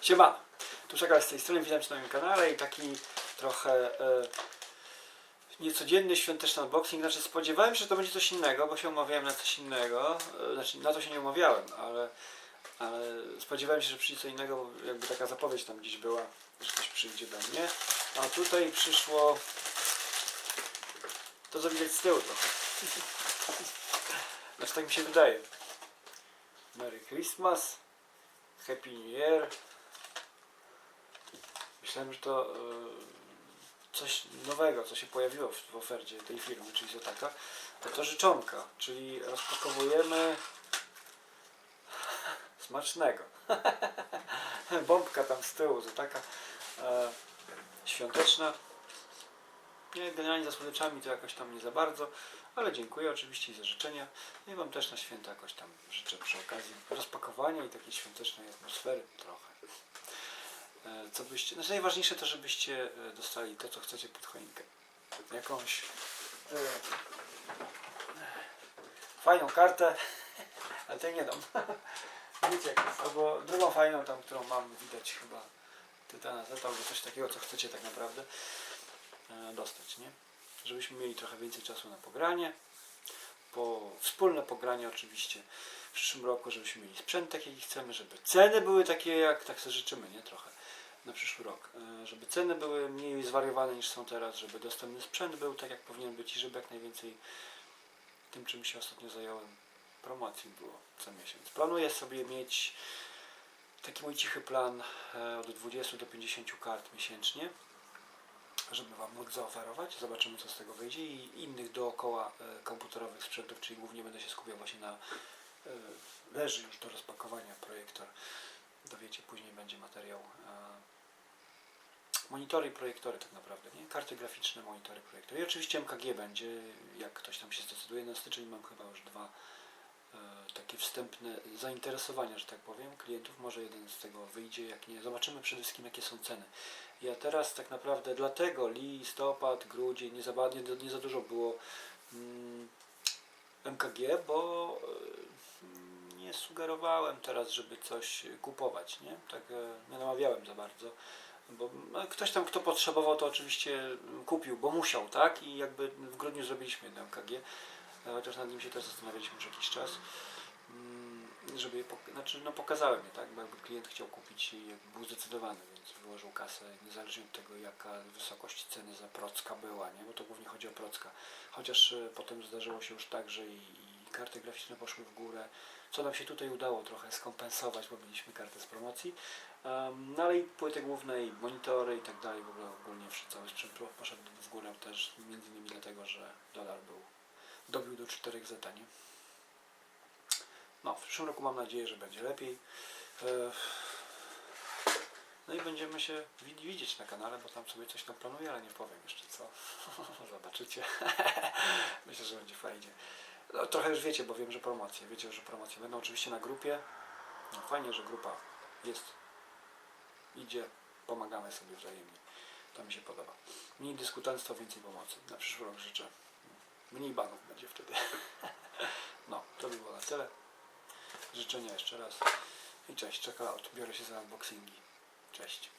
Siemano, tu Szakal z tej strony, witam Cię na moim kanale i taki trochę e, niecodzienny świąteczny unboxing. Znaczy spodziewałem się, że to będzie coś innego, bo się umawiałem na coś innego. E, znaczy na to się nie umawiałem, ale, ale spodziewałem się, że przyjdzie co innego, bo jakby taka zapowiedź tam gdzieś była, że coś przyjdzie do mnie. A tutaj przyszło to, co widać z tyłu trochę. Znaczy tak mi się wydaje. Merry Christmas, Happy New Year. Myślałem, że to e, coś nowego, co się pojawiło w, ofercie tej firmy, czyli Zotaka. To to życzonka, czyli rozpakowujemy smacznego. Bombka tam z tyłu, Zotaka e, świąteczna. Nie, generalnie za słodyczami to jakoś tam nie za bardzo, ale dziękuję oczywiście za życzenia. No i Wam też na święta jakoś tam życzę przy okazji rozpakowania i takiej świątecznej atmosfery trochę. E, Co byście, znaczy najważniejsze to, żebyście e, dostali to, co chcecie pod choinkę. Jakąś e, fajną kartę, ale tej nie dam. Wiecie albo drugą fajną tam, którą mam, widać chyba Tytana Z, albo coś takiego, co chcecie tak naprawdę dostać, nie? Żebyśmy mieli trochę więcej czasu na pogranie, po wspólne pogranie oczywiście w przyszłym roku, żebyśmy mieli sprzęt taki, jaki chcemy, żeby ceny były takie, jak tak sobie życzymy, nie? Trochę na przyszły rok. E, Żeby ceny były mniej zwariowane niż są teraz, żeby dostępny sprzęt był tak, jak powinien być i żeby jak najwięcej tym, czym się ostatnio zająłem, promocji było co miesiąc. Planuję sobie mieć taki mój cichy plan e, od 20 do 50 kart miesięcznie, żeby Wam móc zaoferować. Zobaczymy, co z tego wyjdzie i innych dookoła e, komputerowych sprzętów, czyli głównie będę się skupiał właśnie na leży już do rozpakowania projektor. Dowiecie, później będzie materiał. Monitory i projektory tak naprawdę, nie? Karty graficzne, monitory, projektory. I oczywiście MKG będzie, jak ktoś tam się zdecyduje. Na styczeń mam chyba już dwa e, takie wstępne zainteresowania, że tak powiem, klientów. Może jeden z tego wyjdzie, jak nie. Zobaczymy przede wszystkim, jakie są ceny. Ja teraz tak naprawdę dlatego listopad, grudzień, nie za, nie, nie za dużo było mm, MKG, bo e, nie sugerowałem teraz, żeby coś kupować, nie? Tak e, nie namawiałem za bardzo, bo no, ktoś tam, kto potrzebował, to oczywiście kupił, bo musiał, tak? I jakby w grudniu zrobiliśmy jedno MKG, e, chociaż nad nim się też zastanawialiśmy już jakiś czas, mm, żeby je znaczy, no pokazałem je, tak? Bo jakby klient chciał kupić i był zdecydowany, więc wyłożył kasę, niezależnie od tego, jaka wysokość ceny za procka była, nie? Bo to głównie chodzi o procka. Chociaż e, potem zdarzyło się już tak, że i karty graficzne poszły w górę, co nam się tutaj udało trochę skompensować, bo mieliśmy kartę z promocji. Um, no ale i płyty główne, i monitory i tak dalej, w ogóle ogólnie cały sprzęt po- poszedł w górę też, między innymi dlatego, że dolar był, dobił do 4 zeta, nie? No, w przyszłym roku mam nadzieję, że będzie lepiej. No i będziemy się wid- widzieć na kanale, bo tam sobie coś tam planuję, ale nie powiem jeszcze co. Zobaczycie. Myślę, że będzie fajnie. No, trochę już wiecie, bo wiem, że promocje. Wiecie, że promocje będą oczywiście na grupie. No, fajnie, że grupa jest, idzie, pomagamy sobie wzajemnie. To mi się podoba. Mniej dyskutantstwa, więcej pomocy. Na przyszły rok życzę. Mniej banów będzie wtedy. No, to by było na tyle. Życzenia jeszcze raz. I cześć, czekał. Biorę się za unboxingi. Cześć.